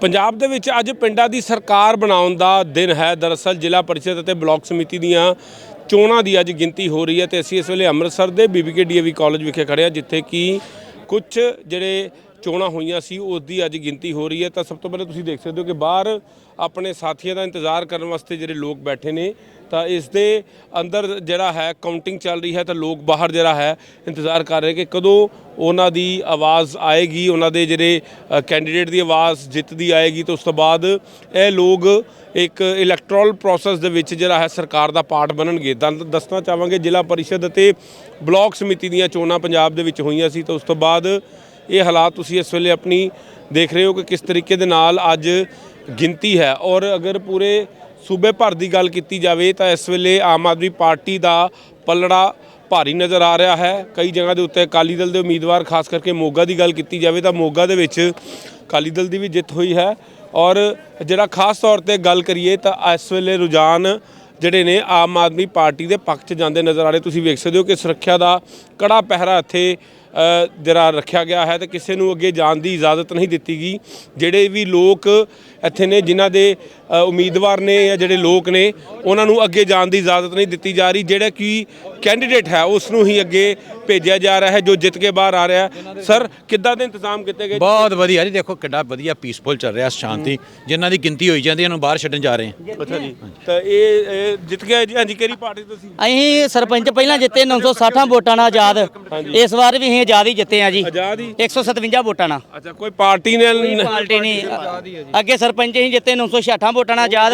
ਪੰਜਾਬ ਦੇ ਵਿੱਚ ਅੱਜ ਪਿੰਡਾਂ ਦੀ ਸਰਕਾਰ ਬਣਾਉਣ ਦਾ ਦਿਨ ਹੈ। ਦਰਅਸਲ ਜ਼ਿਲ੍ਹਾ ਪਰਿਸ਼ਦ ਅਤੇ ਬਲਾਕ ਸਮਿਤੀ ਦੀਆਂ ਚੋਣਾਂ ਦੀ ਅੱਜ ਗਿਣਤੀ ਹੋ ਰਹੀ ਹੈ ਤੇ ਅਸੀਂ ਇਸ ਵੇਲੇ ਅੰਮ੍ਰਿਤਸਰ ਦੇ ਬੀਬੀਕੇ ਡੀਏਵੀ ਕਾਲਜ ਵਿਖੇ ਖੜੇ ਹਾਂ, ਜਿੱਥੇ ਕਿ ਕੁਝ ਜਿਹੜੇ ਚੋਣਾਂ ਹੋਈਆਂ ਸੀ ਉਸ ਦੀ ਅੱਜ ਗਿਣਤੀ ਹੋ ਰਹੀ ਹੈ। ਤਾਂ ਸਭ ਤੋਂ ਪਹਿਲਾਂ ਤੁਸੀਂ ਦੇਖ ਸਕਦੇ ਹੋ ਕਿ ਬਾਹਰ ਆਪਣੇ ਸਾਥੀਆਂ ਦਾ ਇੰਤਜ਼ਾਰ ਕਰਨ ਵਾਸਤੇ ਜਿਹੜੇ ਲੋਕ ਬੈਠੇ ਨੇ, ਤਾਂ ਇਸ ਦੇ ਅੰਦਰ ਜਿਹੜਾ ਹੈ ਕਾਊਂਟਿੰਗ ਚੱਲ ਰਹੀ ਹੈ, ਤਾਂ ਲੋਕ ਬਾਹਰ ਜਿਹੜਾ ਹੈ, ਇੰਤਜ਼ਾਰ ਕਰ ਰਹੇ ਕਿ ਕਦੋਂ ਉਹਨਾਂ ਦੀ ਆਵਾਜ਼ ਆਏਗੀ, ਉਹਨਾਂ ਦੇ ਜਿਹੜੇ ਕੈਂਡੀਡੇਟ ਦੀ ਆਵਾਜ਼ ਜਿੱਤਦੀ ਆਏਗੀ। ਤਾਂ ਉਸ ਤੋਂ ਬਾਅਦ ਇਹ ਲੋਕ ਇੱਕ ਇਲੈਕਟਰਲ ਪ੍ਰੋਸੈਸ ਦੇ ਵਿੱਚ ਜਿਹੜਾ ਹੈ, ਸਰਕਾਰ ਦਾ ਪਾਰਟ ਬਣਨਗੇ। ਤਾਂ ਦੱਸਣਾ ਚਾਹਾਂਗੇ, ਜ਼ਿਲ੍ਹਾ ਪਰਿਸ਼ਦ ਅਤੇ ਬਲਾਕ ਸਮਿਤੀ ਦੀਆਂ ਚੋਣਾਂ ਪੰਜਾਬ ਦੇ ਵਿੱਚ ਹੋਈਆਂ ਸੀ। ਤਾਂ ਉਸ ਤੋਂ ਬਾਅਦ ਇਹ ਹਾਲਾਤ ਤੁਸੀਂ ਇਸ ਵੇਲੇ ਆਪਣੀ ਦੇਖ ਰਹੇ ਹੋ ਕਿ ਕਿਸ ਤਰੀਕੇ ਦੇ ਨਾਲ ਅੱਜ ਗਿਣਤੀ ਹੈ। ਔਰ ਅਗਰ ਪੂਰੇ ਸੂਬੇ ਭਰ ਦੀ ਗੱਲ ਕੀਤੀ ਜਾਵੇ ਤਾਂ ਇਸ ਵੇਲੇ ਆਮ ਆਦਮੀ ਪਾਰਟੀ ਦਾ ਪਲੜਾ ਭਾਰੀ ਨਜ਼ਰ ਆ ਰਿਹਾ ਹੈ। ਕਈ ਜਗ੍ਹਾ ਦੇ ਉੱਤੇ ਅਕਾਲੀ ਦਲ ਦੇ ਉਮੀਦਵਾਰ, ਖਾਸ ਕਰਕੇ ਮੋਗਾ ਦੀ ਗੱਲ ਕੀਤੀ ਜਾਵੇ ਤਾਂ ਮੋਗਾ ਦੇ ਵਿੱਚ ਅਕਾਲੀ ਦਲ ਦੀ ਵੀ ਜਿੱਤ ਹੋਈ ਹੈ। ਔਰ ਜਿਹੜਾ ਖਾਸ ਤੌਰ ਤੇ ਗੱਲ ਕਰੀਏ ਤਾਂ ਇਸ ਵੇਲੇ ਰੁਝਾਨ ਜਿਹੜੇ ਨੇ ਆਮ ਆਦਮੀ ਪਾਰਟੀ ਦੇ ਪੱਖ 'ਚ ਜਾਂਦੇ ਨਜ਼ਰ ਆ ਰਹੇ। ਤੁਸੀਂ ਵੇਖ ਸਕਦੇ ਹੋ ਕਿ ਸੁਰੱਖਿਆ ਦਾ ਕੜਾ ਪਹਿਰਾ ਇੱਥੇ ਦਰਾ ਰੱਖਿਆ ਗਿਆ ਹੈ ਤੇ ਕਿਸੇ ਨੂੰ ਅੱਗੇ ਜਾਣ ਦੀ ਇਜਾਜ਼ਤ ਨਹੀਂ ਦਿੱਤੀ ਗਈ। ਜਿਹੜੇ ਵੀ ਲੋਕ ਇੱਥੇ ਨੇ, ਜਿਨ੍ਹਾਂ ਦੇ ਉਮੀਦਵਾਰ ਨੇ ਜਾਂ ਜਿਹੜੇ ਲੋਕ ਨੇ, ਉਹਨਾਂ ਨੂੰ ਅੱਗੇ ਜਾਣ ਦੀ ਇਜਾਜ਼ਤ ਨਹੀਂ ਦਿੱਤੀ ਜਾ ਰਹੀ। ਜਿਹੜਾ ਕਿ ਕੈਂਡੀਡੇਟ ਹੈ, ਉਸ ਨੂੰ ਹੀ ਅੱਗੇ ਭੇਜਿਆ ਜਾ ਰਿਹਾ ਹੈ ਜੋ ਜਿੱਤ ਕੇ ਬਾਹਰ ਆ ਰਿਹਾ ਹੈ। ਸਰ ਕਿੱਦਾਂ ਦੇ ਇੰਤਜ਼ਾਮ ਕੀਤੇ ਗਏ? ਬਹੁਤ ਵਧੀਆ ਜੀ ਦੇਖੋ ਕਿੱਡਾ ਵਧੀਆ ਪੀਸਫੁਲ ਚੱਲ ਰਿਹਾ ਸ਼ਾਂਤੀ। ਜਿਨ੍ਹਾਂ ਦੀ ਗਿਣਤੀ ਹੋਈ ਜਾਂਦੀ ਹੈ ਉਹਨੂੰ ਬਾਹਰ ਛੱਡਣ ਜਾ ਰਹੇ ਹਾਂ। ਅੱਛਾ ਜੀ। ਤਾਂ ਇਹ ਇਹ ਜਿੱਤ ਗਿਆ ਜੀ। ਹਾਂਜੀ ਕਿਹੜੀ ਪਾਰਟੀ ਤੁਸੀਂ? ਅਸੀਂ ਸਰਪੰਚ ਪਹਿਲਾਂ ਜਿੱਤੇ 960 ਵੋਟਾਂ ਨਾਲ ਆਜ਼ਾਦ। ਇਸ ਵਾਰ ਵੀ ਅਸੀਂ ਆਜ਼ਾਦ ਹੀ ਜਿੱਤੇ ਆ ਜੀ। ਆਜ਼ਾਦ ਹੀ? 157 ਵੋਟਾਂ ਨਾਲ। ਅੱਛਾ ਕੋਈ ਪਾਰਟੀ ਨੇ ਪਾਰਟੀ ਨਹੀਂ। ਅੱਗੇ ਸਰਪੰਚ ਅਸੀਂ ਜਿੱਤੇ 966 ਵੋਟਾਂ ਨਾਲ ਆਜ਼ਾਦ।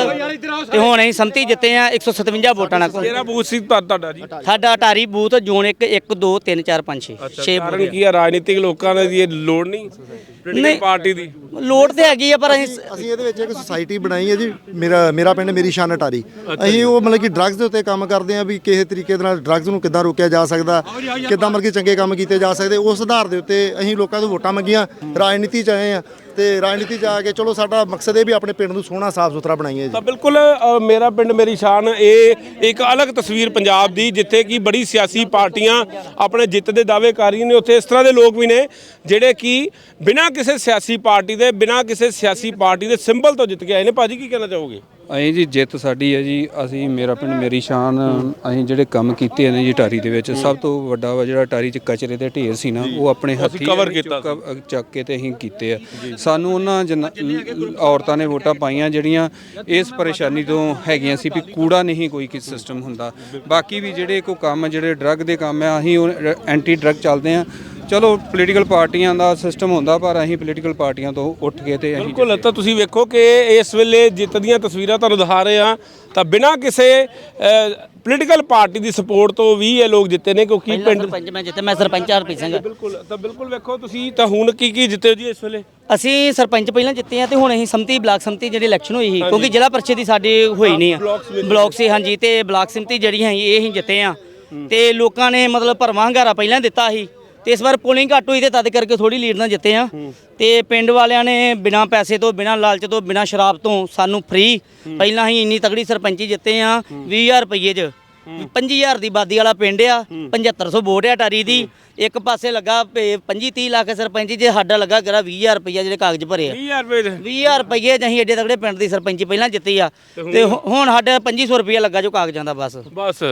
ਤੇ ਹੁਣ ਅਸੀਂ ਸੰਮਤੀ ਜਿੱਤੇ ਆ 157 ਵੋਟਾਂ ਨਾਲ। ਕਿਹੜਾ ਬੂਥ ਸੀ ਤੁਹਾ- ਤੁਹਾਡਾ ਜੀ। ਸਾਡਾ ਅਟਾਰੀ ਬੂਥ ਜ਼ੋਨ 1 1 2 3 4 5 6 6 ਕਾਰਨ ਕੀ ਹੈ ਰਾਜਨੀਤਿਕ ਲੋਕਾਂ ਨੇ ਦੀ ਇਹ ਲੋੜ ਨਹੀਂ? ਪੋਲੀਟੀਕਲ ਨਹੀਂ। ਪਾਰਟੀ ਦੀ। ਲੋੜ ਤੇ ਹੈਗੀ ਆ ਪਰ ਅਸੀਂ ਅਸੀਂ ਇਹਦੇ ਵਿੱਚ ਇੱਕ ਸੁਸਾਇਟੀ ਬਣਾਈ ਹੈ ਜੀ। ਮੇਰਾ ਮੇਰਾ ਪਿੰਡ ਮੇਰੀ ਸ਼ਾਨ ਅਟਾਰੀ ਅਸੀਂ ਉਹ ਮਤਲਬ ਕਿ ਡਰੱਗਸ ਦੇ ਉੱਤੇ ਕੰਮ ਕਰਦੇ ਆ ਵੀ ਕਿਸੇ ਤਰੀਕੇ ਦੇ ਨਾਲ ਡਰੱਗਸ ਨੂੰ ਕਿੱਦਾਂ ਰੋਕਿਆ ਜਾ ਸਕਦਾ ਕਿੱਦਾਂ ਮਤਲਬ ਕਿ ਚੰਗੇ ਕੰਮ ਕੀਤੇ ਜਾ ਸਕਦੇ। ਉਸ ਆਧਾਰ ਦੇ ਉੱਤੇ ਅਸੀਂ ਲੋਕਾਂ ਤੋਂ ਵੋਟਾਂ ਮੰਗੀਆਂ। ਰਾਜਨੀਤੀ ਚ ਆਏ ਆ ਤੇ ਰਾਜਨੀਤੀ ਚ ਆ ਕੇ ਚਲੋ ਸਾਡਾ ਮਕਸਦ ਇਹ ਵੀ ਆਪਣੇ ਪਿੰਡ ਨੂੰ ਸੋਹਣਾ ਸਾਫ਼ ਸੁਥਰਾ ਬਣਾਈਏ ਜੀ। ਤਾਂ ਬਿਲਕੁਲ ਅ, ਮੇਰਾ ਪਿੰਡ ਮੇਰੀ ਸ਼ਾਨ ਇਹ ਇੱਕ ਅਲੱਗ ਤਸਵੀਰ ਪੰਜਾਬ ਦੀ ਜਿੱਥੇ ਕਿ ਬੜੀ ਸਿਆਸੀ ਪਾਰਟੀਆਂ ਆਪਣੇ ਜਿੱਤ ਦੇ ਦਾਅਵੇ ਕਰ ਰਹੀਆਂ ਨੇ। ਉੱਥੇ ਇਸ ਤਰ੍ਹਾਂ ਦੇ ਲੋਕ ਵੀ ਨੇ ਜਿਹੜੇ ਕਿ ਬਿਨਾਂ ਕਿਸੇ ਸਿਆਸੀ ਪਾਰਟੀ ਦੇ ਬਿਨਾਂ ਕਿਸੇ ਸਿਆਸੀ ਪਾਰਟੀ ਦੇ ਸਿੰਬਲ ਤੋਂ ਜਿੱਤ ਕੇ ਆਏ ਨੇ। ਭਾਜੀ ਕੀ ਕਹਿਣਾ ਚਾਹੋਗੇ? ਅਸੀਂ ਜੀ ਜਿੱਤ ਸਾਡੀ ਹੈ ਜੀ ਅਸੀਂ ਮੇਰਾ ਪਿੰਡ ਮੇਰੀ ਸ਼ਾਨ ਅਸੀਂ ਜਿਹੜੇ ਕੰਮ ਕੀਤੇ ਨੇ ਜੀ ਟਾਰੀ ਦੇ ਵਿੱਚ ਸਭ ਤੋਂ ਵੱਡਾ ਵਾ ਜਿਹੜਾ ਟਾਰੀ 'ਚ ਕਚਰੇ ਦੇ ਢੇਰ ਸੀ ਨਾ ਉਹ ਆਪਣੇ ਹੱਥੀਂ cover ਅਸੀਂ ਕੀਤਾ ਚੁੱਕ- ਚੱਕ ਕੇ ਤੇ ਅਸੀਂ ਕੀਤੇ ਆ। ਸਾਨੂੰ ਉਹਨਾਂ ਜਨਾ- ਔਰਤਾਂ ਨੇ ਵੋਟਾਂ ਪਾਈਆਂ ਜਿਹੜੀਆਂ ਇਸ ਪਰੇਸ਼ਾਨੀ ਤੋਂ ਹੈਗੀਆਂ ਸੀ ਵੀ ਕੂੜਾ ਨਹੀਂ ਕੋਈ ਕੀ ਸਿਸਟਮ ਹੁੰਦਾ। ਬਾਕੀ ਵੀ ਜਿਹੜੇ ਕੋਈ ਕੰਮ ਜਿਹੜੇ ਡਰੱਗ ਦੇ ਕੰਮ ਆ ਅਸੀਂ ਐਂਟੀ ਡਰੱਗ ਚੱਲਦੇ ਆ। ਚਲੋ ਪੋਲੀਟੀਕਲ ਪਾਰਟੀਆਂ ਦਾ ਸਿਸਟਮ ਹੁੰਦਾ ਪਰ ਅਸੀਂ ਪੋਲੀਟੀਕਲ ਪਾਰਟੀਆਂ ਤੋਂ ਉੱਠ ਕੇ ਤੇ ਅਸੀਂ ਬਿਲਕੁਲ ਤਾਂ ਤੁਸੀਂ ਵੇਖੋ ਕਿ ਇਸ ਵੇਲੇ ਜਿੱਤ ਦੀਆਂ ਤਸਵੀਰਾਂ ਤੁਹਾਨੂੰ ਦਿਖਾ ਰਹੇ ਆ ਤਾਂ ਬਿਨਾਂ ਕਿਸੇ ਪੋਲੀਟੀਕਲ ਪਾਰਟੀ ਦੀ ਸਪੋਰਟ ਤੋਂ ਵੀ ਇਹ ਲੋਕ ਜਿੱਤੇ ਨੇ ਕਿਉਂਕਿ ਪਿੰਡ ਸਰਪੰਚ ਮੈਂ ਜਿੱਤੇ ਮੈਂ ਸਰਪੰਚ ਹਰਪ੍ਰੀਤ ਸਿੰਘ। ਬਿਲਕੁਲ ਤਾਂ ਬਿਲਕੁਲ ਵੇਖੋ ਤੁਸੀਂ ਤਾਂ ਹੁਣ ਕੀ ਕੀ ਜਿੱਤੇ ਹੋ ਜੀ ਇਸ ਵੇਲੇ? ਅਸੀਂ ਸਰਪੰਚ ਪਹਿਲਾਂ ਜਿੱਤੇ ਆ ਤੇ ਹੁਣ ਅਸੀਂ ਸੰਮਤੀ ਬਲਾਕ ਸੰਮਤੀ ਜਿਹੜੀ ਇਲੈਕਸ਼ਨ ਹੋਈ ਸੀ ਕਿਉਂਕਿ ਜ਼ਿਲ੍ਹਾ ਪਰਿਸ਼ਦ ਦੀ ਸਾਡੇ ਹੋਈ ਨਹੀਂ ਆ। ਬਲਾਕ ਸਮਿਤੀ। ਬਲਾਕ ਸੀ ਹਾਂਜੀ ਤੇ ਬਲਾਕ ਸੰਮਤੀ ਜਿਹੜੀ ਹੈ ਇਹ ਅਸੀਂ ਜਿੱਤੇ ਆ। ਤੇ ਲੋਕਾਂ ਨੇ ਮਤਲਬ ਭਰਵਾਂ ਹੰਗਾਰਾ ਪਹਿਲਾਂ ਦਿੱਤਾ ਸੀ। ਤੇ ਇਸ ਵਾਰ ਪੋਲਿੰਗ ਘੱਟ ਹੋਈ ਤੇ ਤਦ ਕਰਕੇ ਥੋੜੀ ਲੀਡ ਨਾਲ ਜਿੱਤੇ ਆ ਤੇ ਪਿੰਡ ਵਾਲਿਆਂ ਨੇ ਬਿਨਾਂ ਪੈਸੇ ਤੋਂ ਬਿਨਾਂ ਲਾਲਚ ਤੋਂ ਬਿਨਾਂ ਸ਼ਰਾਬ ਤੋਂ ਸਾਨੂੰ ਫ੍ਰੀ ਪਹਿਲਾਂ ਹੀ ਇੰਨੀ ਤਗੜੀ ਸਰਪੰਚੀ ਜਿੱਤੇ ਆ 20000 ਰੁਪਏ 'ਚ। 25000 ਦੀ ਆਬਾਦੀ ਵਾਲਾ ਪਿੰਡ ਆ 7500 ਵੋਟ ਆ ਟਾਰੀ ਦੀ। ਇੱਕ ਪਾਸੇ ਲੱਗਾ 25 30 ਲੱਖ ਸਰਪੰਚੀ ਜੇ ਸਾਡਾ ਲੱਗਾ ਕਰਾ 20000 ਰੁਪਏ ਜਿਹੜੇ ਕਾਗਜ਼ ਭਰੇ ਆ। 20000 ਰੁਪਏ ਦੇ। 20000 ਰੁਪਏ ਚ ਅਸੀਂ ਏਡੇ ਤਗੜੇ ਪਿੰਡ ਦੀ ਸਰਪੰਚੀ ਪਹਿਲਾਂ ਜਿੱਤੀ ਆ। ਤੇ ਹੁਣ ਸਾਡਾ 2500 ਰੁਪਏ ਲੱਗਾ ਜੋ ਕਾਗਜ਼ਾਂ ਦਾ ਬਸ। ਬਸ।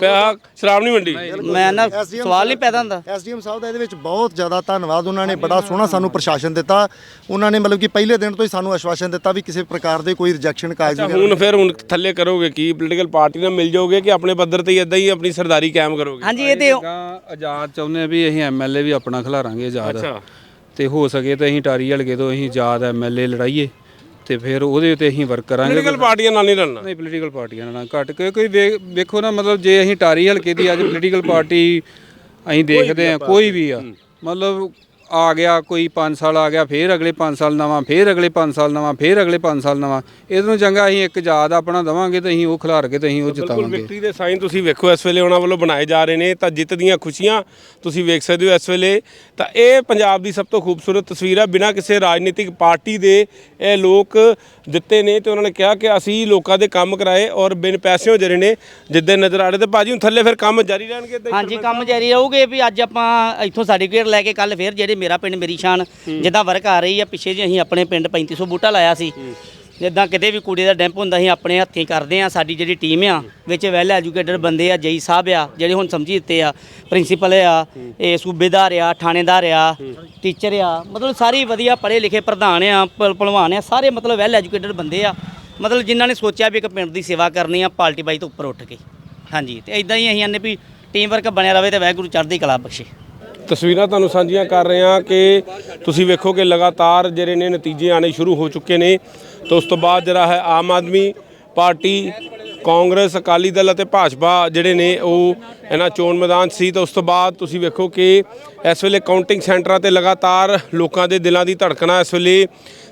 ਪਿਆ ਸ਼ਰਾਬ ਨਹੀਂ ਮੰਡੀ ਮੈਂ ਨਾ ਸਵਾਲ ਨਹੀਂ ਪੈਦਾ ਹੁੰਦਾ। ਐਸਡੀਐਮ ਸਾਹਿਬ ਦਾ ਇਹਦੇ ਵਿੱਚ ਬਹੁਤ ਜ਼ਿਆਦਾ ਧੰਨਵਾਦ। ਉਹਨਾਂ ਨੇ ਬੜਾ ਸੋਹਣਾ ਸਾਨੂੰ ਪ੍ਰਸ਼ਾਸਨ ਦਿੱਤਾ। ਉਹਨਾਂ ਨੇ ਮਤਲਬ ਕਿ ਪਹਿਲੇ ਦਿਨ ਤੋਂ ਹੀ ਸਾਨੂੰ ਆਸ਼ਵਾਸਨ ਦਿੱਤਾ ਵੀ ਕਿਸੇ ਪ੍ਰਕਾਰ ਦੇ ਕੋਈ ਰਿਜੈਕਸ਼ਨ ਕਾਗਜ਼ ਅੱਛਾ ਹੁਣ ਫਿਰ ਹੁਣ ਥੱਲੇ ਕਰੋਗੇ ਕੀ? ਪੋਲੀਟੀਕਲ ਪਾਰਟੀ ਨਾਲ ਮਿਲ ਜਾਓਗੇ ਕਿ ਆਪਣੇ ਪੱਧਰ ਤੇ ਹੀ ਇਦਾਂ ਹੀ ਆਪਣੀ ਸਰਦਾਰੀ ਕਾਇਮ ਕਰੋਗੇ। ਹਾਂਜੀ ਇਹ ਤੇ ਆਜ਼ਾਦ ਚਾਹੁੰਦੇ ਆ ਵੀ ਅਸੀਂ ਐਮਐਲਏ ਵੀ ਆਪਣਾ ਖਿਲਾਰਾਂਗੇ ਆਜ਼ਾਦ। ਅੱਛਾ। ਤੇ ਹੋ ਸਕੇ ਤਾਂ ਅਸੀਂ ਟਾਰੀ ਹਲਕੇ ਤੋਂ ਅਸੀਂ ਆਜ਼ਾਦ ਐਮਐਲਏ ਲੜਾਈਏ ਤੇ ਫਿਰ ਉਹਦੇ ਉੱਤੇ ਅਸੀਂ ਵਰਕ ਕਰਾਂਗੇ। ਪੋਲੀਟੀਕਲ ਪਾਰਟੀਆਂ ਨਾਲ ਨਹੀਂ ਰਲਣਾ ਨਹੀਂ ਪੋਲੀਟੀਕਲ ਪਾਰਟੀਆਂ ਨਾਲ ਘੱਟ ਕੇ ਕੋਈ ਵੇ- ਵੇਖੋ ਨਾ ਮਤਲਬ ਜੇ ਅਸੀਂ ਟਾਰੀ ਹਲਕੇ ਦੀ ਅੱਜ ਪੋਲੀਟੀਕਲ ਪਾਰਟੀ ਅਸੀਂ ਦੇਖਦੇ ਆ ਕੋਈ ਵੀ ਆ ਮਤਲਬ ਆ ਗਿਆ ਕੋਈ 5 ਸਾਲ ਆ ਗਿਆ ਫੇਰ ਅਗਲੇ 5 ਸਾਲ ਨਵਾਂ ਫੇਰ ਅਗਲੇ 5 ਸਾਲ ਨਵਾਂ ਫੇਰ ਅਗਲੇ 5 ਸਾਲ ਨਵਾਂ। ਇਹਦੇ ਨੂੰ ਚੰਗਾ ਅਸੀਂ ਇੱਕ ਆਜ਼ਾਦ ਆਪਣਾ ਦਵਾਂਗੇ ਤੇ ਅਸੀਂ ਉਹ ਖਿਲਾਰ ਕੇ ਤੇ ਅਸੀਂ ਉਹ ਬਿਲਕੁਲ ਜਿਤਾਵਾਂਗੇ। ਵਿਕਟਰੀ ਦੇ ਸਾਈਨ ਤੁਸੀਂ ਵੇਖੋ ਇਸ ਵੇਲੇ ਉਹਨਾਂ ਵੱਲੋਂ ਬਣਾਏ ਜਾ ਰਹੇ ਨੇ ਤਾਂ ਜਿੱਤ ਦੀਆਂ ਖੁਸ਼ੀਆਂ ਤੁਸੀਂ ਵੇਖ ਸਕਦੇ ਹੋ ਇਸ ਵੇਲੇ। ਤਾਂ ਇਹ ਪੰਜਾਬ ਦੀ ਸਭ ਤੋਂ ਖੂਬਸੂਰਤ ਤਸਵੀਰ ਹੈ ਬਿਨਾਂ ਕਿਸੇ ਰਾਜਨੀਤਿਕ ਪਾਰਟੀ ਦੇ ਇਹ ਲੋਕ ਦਿੱਤੇ ਨੇ ਤੇ ਉਹਨਾਂ ਨੇ ਕਿਹਾ ਕਿ ਅਸੀਂ ਲੋਕਾਂ ਦੇ ਕੰਮ ਕਰਾਏ ਔਰ ਬਿਨ ਪੈਸਿਆਂ ਜਿਹੜੇ ਨੇ ਜਿੱਦੇ ਨਜ਼ਰ ਆ ਰਹੇ ਤੇ ਭਾਜੀ ਹੁਣ ਥੱਲੇ ਫਿਰ ਕੰਮ ਜਾਰੀ ਰਹਿਣਗੇ ਹਾਂਜੀ ਕੰਮ ਜਾਰੀ ਰਹੂਗੇ ਵੀ ਅੱਜ ਆਪਾਂ ਇੱਥੋਂ ਸਰਟੀਫਿਕੇਟ ਲੈ ਕੇ ਕੱਲ ਫੇਰ ਜਿਹੜੇ ਮੇਰਾ ਪਿੰਡ ਮੇਰੀ ਸ਼ਾਨ ਜਿੱਦਾਂ ਵਰਕ ਆ ਰਹੀ ਆ ਪਿੱਛੇ ਜੀ ਅਸੀਂ ਆਪਣੇ ਪਿੰਡ 3500 ਬੂਟਾ ਲਾਇਆ ਸੀ। ਜਿੱਦਾਂ ਕਿਤੇ ਵੀ ਕੂੜੇ ਦਾ ਡੈਂਪ ਹੁੰਦਾ ਸੀ ਆਪਣੇ ਹੱਥੀਂ ਕਰਦੇ ਆ ਸਾਡੀ ਜਿਹੜੀ ਟੀਮ ਆ ਵਿੱਚ ਵੈਲ ਐਜੂਕੇਟਡ ਬੰਦੇ ਆ ਜਈ ਸਾਹਿਬ ਆ ਜਿਹੜੇ ਹੁਣ ਸਮਝੀ ਦਿੱਤੇ ਆ ਪ੍ਰਿੰਸੀਪਲ ਆ ਇਹ ਸੂਬੇਦਾਰ ਆ ਥਾਣੇਦਾਰ ਆ ਟੀਚਰ ਆ ਮਤਲਬ ਸਾਰੇ ਵਧੀਆ ਪੜ੍ਹੇ ਲਿਖੇ ਪ੍ਰਧਾਨ ਆ ਪ- ਭਲਵਾਨ ਆ ਸਾਰੇ ਮਤਲਬ ਵੈਲ ਐਜੂਕੇਟਡ ਬੰਦੇ ਆ। ਮਤਲਬ ਜਿਨ੍ਹਾਂ ਨੇ ਸੋਚਿਆ ਵੀ ਇੱਕ ਪਿੰਡ ਦੀ ਸੇਵਾ ਕਰਨੀ ਆ ਪਾਰਟੀ ਬਾਈ ਤੋਂ ਉੱਪਰ ਉੱਠ ਕੇ। ਹਾਂਜੀ ਤੇ ਇਦਾਂ ਹੀ ਅਸੀਂ ਆਨੇ ਵੀ ਟੀਮ ਵਰਕ ਬਣਿਆ ਰਵੇ ਤੇ ਵਾਹਿਗੁਰੂ ਚੜ੍ਹਦੀ ਕਲਾ ਬਖਸ਼ੇ। ਤਸਵੀਰਾਂ ਤੁਹਾਨੂੰ ਸਾਂਝੀਆਂ ਕਰ ਰਹੇ ਹਾਂ ਕਿ ਤੁਸੀਂ ਵੇਖੋ ਕਿ ਲਗਾਤਾਰ ਜਿਹੜੇ ਨੇ ਨਤੀਜੇ ਆਣੇ ਸ਼ੁਰੂ ਹੋ ਚੁੱਕੇ ਨੇ। ਤੇ ਉਸ ਤੋਂ ਬਾਅਦ ਜਿਹੜਾ ਹੈ ਆਮ ਆਦਮੀ ਪਾਰਟੀ, ਕਾਂਗਰਸ, ਅਕਾਲੀ ਦਲ ਅਤੇ ਭਾਜਪਾ ਜਿਹੜੇ ਨੇ ਉਹ ਇਹਨਾਂ ਚੋਣ ਮੈਦਾਨ 'ਚ ਸੀ। ਤੇ ਉਸ ਤੋਂ ਬਾਅਦ ਤੁਸੀਂ ਵੇਖੋ ਕਿ ਇਸ ਵੇਲੇ ਕਾਊਂਟਿੰਗ ਸੈਂਟਰਾਂ ਤੇ ਲਗਾਤਾਰ ਲੋਕਾਂ ਦੇ ਦਿਲਾਂ ਦੀ ਧੜਕਣਾ ਇਸ ਵੇਲੇ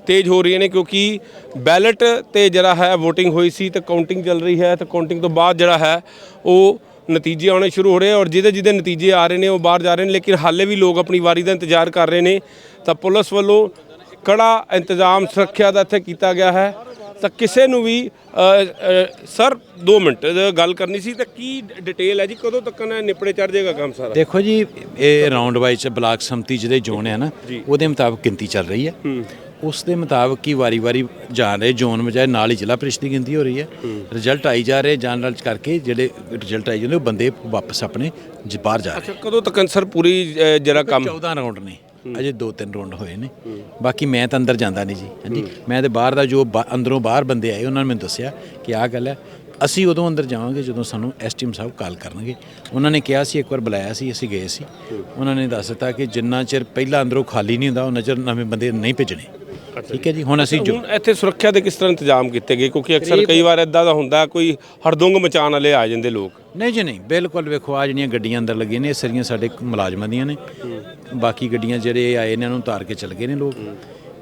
ਤੇਜ਼ ਹੋ ਰਹੀਆਂ ਨੇ ਕਿਉਂਕਿ ਬੈਲਟ ਤੇ ਜਿਹੜਾ ਹੈ VOTING ਹੋਈ ਸੀ ਤੇ ਕਾਊਂਟਿੰਗ ਚੱਲ ਰਹੀ ਹੈ ਤੇ ਕਾਊਂਟਿੰਗ ਤੋਂ ਬਾਅਦ ਜਿਹੜਾ ਹੈ ਉਹ ਨਤੀਜੇ ਆਉਣੇ ਸ਼ੁਰੂ ਹੋ ਰਹੇ ਔਰ ਜਿਹਦੇ ਜਿਹਦੇ ਨਤੀਜੇ ਆ ਰਹੇ ਨੇ ਉਹ ਬਾਹਰ ਜਾ ਰਹੇ ਨੇ ਲੇਕਿਨ ਹਾਲੇ ਵੀ ਲੋਕ ਆਪਣੀ ਵਾਰੀ ਦਾ ਇੰਤਜ਼ਾਰ ਕਰ ਰਹੇ ਨੇ। ਤਾਂ ਪੁਲਿਸ ਵੱਲੋਂ ਕੜਾ ਇੰਤਜ਼ਾਮ ਸੁਰੱਖਿਆ ਦਾ ਇੱਥੇ ਕੀਤਾ ਗਿਆ ਹੈ। ਤਾਂ ਕਿਸੇ ਨੂੰ ਵੀ ਸਰ 2 ਮਿੰਟ ਗੱਲ ਕਰਨੀ ਸੀ ਤਾਂ ਕੀ ਡਿਟੇਲ ਹੈ ਜੀ? ਕਦੋਂ ਤੱਕ ਨਾ ਨਿਪੜੇ ਚੜ ਜਾਏਗਾ ਕੰਮ ਸਾਰਾ? ਦੇਖੋ ਜੀ ਇਹ ਰਾਉਂਡ ਵਾਈਜ਼ ਬਲਾਕ ਸੰਮਤੀ ਜਿਹਦੇ ਜ਼ੋਨ ਹੈ ਨਾ ਉਹਦੇ ਮੁਤਾਬਕ ਗਿਣਤੀ ਚੱਲ ਰਹੀ ਹੈ। ਉਸ ਦੇ ਮੁਤਾਬਕ ਹੀ ਵਾਰੀ-ਵਾਰੀ ਜਾ ਰਹੇ ਜ਼ੋਨ ਵਜਾਏ ਨਾਲ ਹੀ ਜ਼ਿਲ੍ਹਾ ਪ੍ਰੀਸ਼ਦ ਦੀ ਗਿਣਤੀ ਹੋ ਰਹੀ ਹੈ। ਰਿਜ਼ਲਟ ਆਈ ਜਾ ਰਹੇ ਜਨਰਲ ਕਰਕੇ ਜਿਹੜੇ ਰਿਜ਼ਲਟ ਆਈ ਜਾਂਦੇ ਉਹ ਬੰਦੇ ਵਾਪਸ ਆਪਣੇ ਬਾਹਰ ਜਾ ਰਹੇ। ਅੱਛਾ ਕਦੋਂ ਤੱਕ ਸਰ ਪੂਰੀ ਜਿਹੜਾ ਕੰਮ? 14 ਰਾਉਂਡ ਨੇ। ਅਜੇ ਦੋ ਤਿੰਨ ਰਾਉਂਡ ਹੋਏ ਨੇ। ਬਾਕੀ ਮੈਂ ਤਾਂ ਅੰਦਰ ਜਾਂਦਾ ਨਹੀਂ ਜੀ। ਹਾਂਜੀ। ਮੈਂ ਤੇ ਬਾਹਰ ਦਾ ਜੋ ਅੰਦਰੋਂ ਬਾਹਰ ਬੰਦੇ ਆਏ ਉਹਨਾਂ ਨੇ ਮੈਨੂੰ ਦੱਸਿਆ ਕਿ ਆਹ ਗੱਲ ਹੈ। ਅਸੀਂ ਉਦੋਂ ਅੰਦਰ ਜਾਵਾਂਗੇ ਜਦੋਂ ਸਾਨੂੰ ਐਸਟੀਐਮ ਸਾਹਿਬ ਕਾਲ ਕਰਨਗੇ। ਉਹਨਾਂ ਨੇ ਕਿਹਾ ਸੀ ਇੱਕ ਵਾਰ ਬੁਲਾਇਆ ਸੀ ਅਸੀਂ ਗਏ ਸੀ। ਉਹਨਾਂ ਨੇ ਦੱਸ ਦਿੱਤਾ ਕਿ ਜਿੰਨਾ ਚਿਰ ਪਹਿਲਾਂ ਅੰਦਰੋਂ ਖਾਲੀ ਨਹੀਂ ਹੁੰਦਾ ਉਹ ਨਜ਼ਰ ਨਵੇਂ ਬੰਦੇ ਨਹੀਂ ਭੇਜਣੇ। ਠੀਕ ਹੈ ਜੀ ਹੁਣ ਅਸੀਂ ਜੋ ਹੁਣ ਇੱਥੇ ਸੁਰੱਖਿਆ ਦੇ ਕਿਸ ਤਰ੍ਹਾਂ ਇੰਤਜ਼ਾਮ ਕੀਤੇ ਗਏ? ਕਿਉਂਕਿ ਅਕਸਰ ਕਈ ਵਾਰ ਇਦਾਂ ਦਾ ਹੁੰਦਾ ਕੋਈ ਹਰਦੁੰਗ ਮਚਾਉਣ ਵਾਲੇ ਆ ਜਾਂਦੇ ਲੋਕ। ਨਹੀਂ ਜੀ ਨਹੀਂ ਬਿਲਕੁਲ ਵੇਖੋ ਆ ਜਿਹੜੀਆਂ ਗੱਡੀਆਂ ਅੰਦਰ ਲੱਗੀਆਂ ਨੇ ਇਹ ਸਾਰੀਆਂ ਸਾਡੇ ਮੁਲਾਜ਼ਮਾਂ ਦੀਆਂ ਨੇ। ਬਾਕੀ ਗੱਡੀਆਂ ਜਿਹੜੇ ਆਏ ਨੇ ਇਹਨਾਂ ਨੂੰ ਉਤਾਰ ਕੇ ਚਲ ਗਏ ਨੇ ਲੋਕ।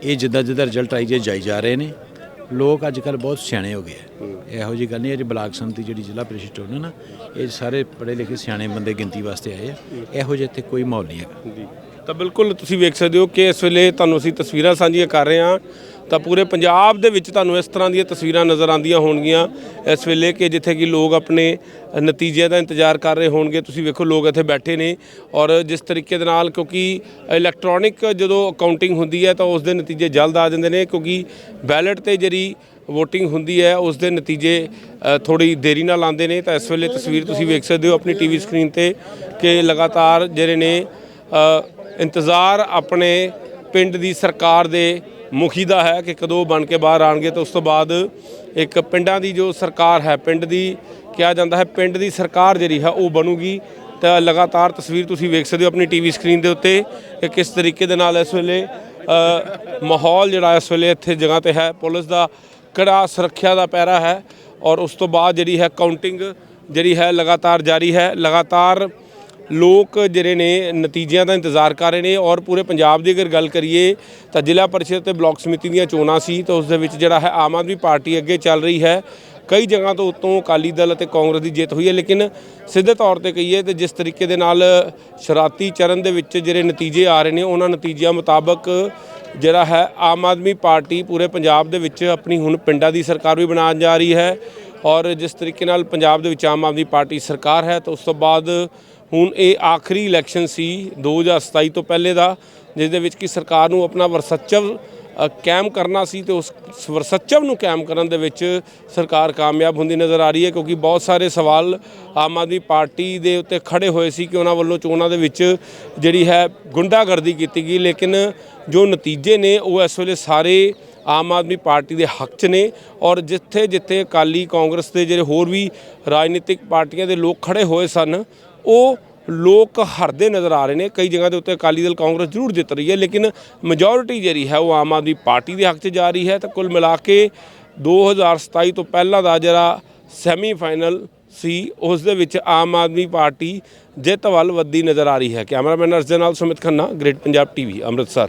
ਇਹ ਜਿੱਦਾਂ ਜਿੱਦਾਂ ਰਿਜ਼ਲਟ ਆਈ ਜੇ ਜਾਈ ਜਾ ਰਹੇ ਨੇ। ਲੋਕ ਅੱਜ ਕੱਲ ਬਹੁਤ ਸਿਆਣੇ ਹੋ ਗਏ ਆ। ਇਹੋ ਜੀ ਗੱਲ ਨਹੀਂ ਹੈ ਜੀ ਬਲਾਕ ਸੰਮਤੀ ਜਿਹੜੀ ਜ਼ਿਲ੍ਹਾ ਚੋਣ ਹੈ ਨਾ ਇਹ ਸਾਰੇ ਪੜ੍ਹੇ ਲਿਖੇ ਸਿਆਣੇ ਬੰਦੇ ਗਿਣਤੀ ਵਾਸਤੇ ਆਏ ਆ। ਇਹੋ ਜਿਹਾ ਇੱਥੇ ਕੋਈ ਮਾਹੌਲ ਨਹੀਂ ਹੈਗਾ। ਜੀ। ਤਾਂ ਬਿਲਕੁਲ ਤੁਸੀਂ ਵੇਖ ਸਕਦੇ ਹੋ ਕਿ ਇਸ ਵੇਲੇ ਤੁਹਾਨੂੰ ਅਸੀਂ ਤਸਵੀਰਾਂ ਸਾਂਝੀਆਂ ਕਰ ਰਹੇ ਹਾਂ। ਤਾਂ ਪੂਰੇ ਪੰਜਾਬ ਦੇ ਵਿੱਚ ਤੁਹਾਨੂੰ ਇਸ ਤਰ੍ਹਾਂ ਦੀਆਂ ਤਸਵੀਰਾਂ ਨਜ਼ਰ ਆਉਂਦੀਆਂ ਹੋਣਗੀਆਂ। ਇਸ ਵੇਲੇ ਕਿ ਜਿੱਥੇ ਕਿ ਲੋਕ ਆਪਣੇ ਨਤੀਜੇ ਦਾ ਇੰਤਜ਼ਾਰ ਕਰ ਰਹੇ ਹੋਣਗੇ। ਤੁਸੀਂ ਵੇਖੋ ਲੋਕ ਇੱਥੇ ਬੈਠੇ ਨੇ ਔਰ ਜਿਸ ਤਰੀਕੇ ਦੇ ਨਾਲ ਕਿਉਂਕਿ ਇਲੈਕਟ੍ਰੋਨਿਕ ਜਦੋਂ ਕਾਊਂਟਿੰਗ ਹੁੰਦੀ ਹੈ ਤਾਂ ਉਸ ਦੇ ਨਤੀਜੇ ਜਲਦ ਆ ਜਾਂਦੇ ਨੇ ਕਿਉਂਕਿ ਬੈਲਟ ਤੇ ਜਿਹੜੀ ਵੋਟਿੰਗ ਹੁੰਦੀ ਹੈ, ਉਸ ਦੇ ਨਤੀਜੇ ਥੋੜੀ ਦੇਰੀ ਨਾਲ ਆਉਂਦੇ ਨੇ। ਤਾਂ ਇਸ ਵੇਲੇ ਤਸਵੀਰ ਤੁਸੀਂ ਵੇਖ ਸਕਦੇ ਹੋ ਆਪਣੀ ਟੀਵੀ ਸਕਰੀਨ ਤੇ ਕਿ ਲਗਾਤਾਰ ਜਿਹੜੇ ਨੇ ਇੰਤਜ਼ਾਰ ਆਪਣੇ ਪਿੰਡ ਦੀ ਸਰਕਾਰ ਦੇ ਮੁਖੀ ਦਾ ਹੈ ਕਿ ਕਦੋਂ ਬਣ ਕੇ ਬਾਹਰ ਆਣਗੇ ਤਾਂ ਉਸ ਤੋਂ ਬਾਅਦ ਇੱਕ ਪਿੰਡਾਂ ਦੀ ਜੋ ਸਰਕਾਰ ਹੈ, ਪਿੰਡ ਦੀ ਕਿਹਾ ਜਾਂਦਾ ਹੈ, ਪਿੰਡ ਦੀ ਸਰਕਾਰ ਜਿਹੜੀ ਹੈ ਉਹ ਬਣੂਗੀ। ਤਾਂ ਲਗਾਤਾਰ ਤਸਵੀਰ ਤੁਸੀਂ ਵੇਖ ਸਕਦੇ ਹੋ ਆਪਣੀ ਟੀਵੀ ਸਕਰੀਨ ਦੇ ਉੱਤੇ ਕਿ ਕਿਸ ਤਰੀਕੇ ਦੇ ਨਾਲ ਇਸ ਵੇਲੇ ਮਾਹੌਲ ਜਿਹੜਾ ਇਸ ਵੇਲੇ ਇੱਥੇ ਜਗ੍ਹਾ ਤੇ ਹੈ। ਪੁਲਿਸ ਦਾ ਕੜਾ ਸੁਰੱਖਿਆ ਦਾ ਪਹਿਰਾ ਹੈ ਔਰ ਉਸ ਤੋਂ ਬਾਅਦ ਜਿਹੜੀ ਹੈ ਕਾਊਂਟਿੰਗ ਜਿਹੜੀ ਹੈ ਲਗਾਤਾਰ ਜਾਰੀ ਹੈ। ਲਗਾਤਾਰ ਲੋਕ ਜਿਹੜੇ ਨੇ ਨਤੀਜਿਆਂ ਦਾ ਇੰਤਜ਼ਾਰ ਕਰ ਰਹੇ ਨੇ ਔਰ ਪੂਰੇ ਪੰਜਾਬ ਦੀ ਅਗਰ ਗੱਲ ਕਰੀਏ ਤਾਂ ਜ਼ਿਲ੍ਹਾ ਪਰਿਸ਼ਦ ਤੇ ਬਲਾਕ ਸਮਿਤੀ ਦੀਆਂ ਚੋਣਾਂ ਸੀ ਤਾਂ ਉਸ ਦੇ ਵਿੱਚ ਜਿਹੜਾ ਹੈ ਆਮ ਆਦਮੀ ਪਾਰਟੀ ਅੱਗੇ ਚੱਲ ਰਹੀ ਹੈ। ਕਈ ਜਗ੍ਹਾ ਤੋਂ ਉਤੋਂ ਅਕਾਲੀ ਦਲ ਅਤੇ ਕਾਂਗਰਸ ਦੀ ਜਿੱਤ ਹੋਈ ਹੈ, ਲੇਕਿਨ ਸਿੱਧੇ ਤੌਰ ਤੇ ਕਹੀਏ ਤੇ ਜਿਸ ਤਰੀਕੇ ਦੇ ਨਾਲ ਸ਼ਰਾਤੀ ਚਰਨ ਦੇ ਵਿੱਚ ਜਿਹੜੇ ਨਤੀਜੇ ਆ ਰਹੇ ਨੇ, ਉਹਨਾਂ ਨਤੀਜਿਆਂ ਮੁਤਾਬਕ ਜਿਹੜਾ ਹੈ ਆਮ ਆਦਮੀ ਪਾਰਟੀ ਪੂਰੇ ਪੰਜਾਬ ਦੇ ਵਿੱਚ ਆਪਣੀ ਹੁਣ ਪਿੰਡਾਂ ਦੀ ਸਰਕਾਰ ਵੀ ਬਣਾਉਣ ਜਾ ਰਹੀ ਹੈ। ਔਰ ਜਿਸ ਤਰੀਕੇ ਨਾਲ ਪੰਜਾਬ ਦੇ ਵਿੱਚ ਆਮ ਆਦਮੀ ਪਾਰਟੀ ਸਰਕਾਰ ਹੈ ਤਾਂ ਉਸ ਤੋਂ ਬਾਅਦ ਹੁਣ ਇਹ ਆਖਰੀ ਇਲੈਕਸ਼ਨ ਸੀ 2027 ਤੋਂ ਪਹਿਲੇ ਦਾ ਜਿਸ ਦੇ ਵਿੱਚ ਕਿ ਸਰਕਾਰ ਨੂੰ ਆਪਣਾ ਵਰਸੱਚਵ ਅ, ਕਾਇਮ ਕਰਨਾ ਸੀ ਤੇ ਉਸ ਵਰਸੱਚਵ ਨੂੰ ਕਾਇਮ ਕਰਨ ਦੇ ਵਿੱਚ ਸਰਕਾਰ ਕਾਮਯਾਬ ਹੁੰਦੀ ਨਜ਼ਰ ਆ ਰਹੀ ਹੈ ਕਿਉਂਕਿ ਬਹੁਤ ਸਾਰੇ ਸਵਾਲ ਆਮ ਆਦਮੀ ਪਾਰਟੀ ਦੇ ਉੱਤੇ ਖੜੇ ਹੋਏ ਸੀ ਕਿ ਉਹਨਾਂ ਵੱਲੋਂ ਚੋਣਾਂ ਦੇ ਵਿੱਚ ਜਿਹੜੀ ਹੈ ਗੁੰਡਾਗਰਦੀ ਕੀਤੀ ਗਈ ਲੇਕਿਨ ਜੋ ਨਤੀਜੇ ਨੇ ਉਹ ਇਸ ਵੇਲੇ ਸਾਰੇ ਆਮ ਆਦਮੀ ਪਾਰਟੀ ਦੇ ਹੱਕ 'ਚ ਨੇ ਔਰ ਜਿੱਥੇ ਜਿੱਥੇ ਅਕਾਲੀ ਕਾਂਗਰਸ ਦੇ ਜਿਹੜੇ ਹੋਰ ਵੀ ਰਾਜਨੀਤਿਕ ਪਾਰਟੀਆਂ ਦੇ ਲੋਕ ਖੜੇ ਹੋਏ ਸਨ, ਉਹ ਲੋਕ ਹਰਦੇ ਨਜ਼ਰ ਆ ਰਹੇ ਨੇ। ਕਈ ਜਗ੍ਹਾ ਦੇ ਉੱਤੇ ਅਕਾਲੀ ਦਲ ਕਾਂਗਰਸ ਜ਼ਰੂਰ ਜਿੱਤ ਰਹੀ ਹੈ, ਲੇਕਿਨ ਮੈਜੋਰਿਟੀ ਜਿਹੜੀ ਹੈ ਉਹ ਆਮ ਆਦਮੀ ਪਾਰਟੀ ਦੇ ਹੱਕ 'ਚ ਜਾ ਰਹੀ ਹੈ। ਤਾਂ ਕੁੱਲ ਮਿਲਾ ਕੇ 2027 ਤੋਂ ਪਹਿਲਾਂ ਦਾ ਜਿਹੜਾ ਸੈਮੀ ਫਾਈਨਲ ਸੀ, ਉਸ ਦੇ ਵਿੱਚ ਆਮ ਆਦਮੀ ਪਾਰਟੀ ਜਿੱਤ ਵੱਲ ਵੱਧਦੀ ਨਜ਼ਰ ਆ ਰਹੀ ਹੈ। ਕੈਮਰਾਮੈਨ ਅਰਸ਼ ਦੇ ਨਾਲ ਸੁਮਿਤ ਖੰਨਾ ਗ੍ਰੇਟ ਪੰਜਾਬ ਟੀਵੀ ਅੰਮ੍ਰਿਤਸਰ।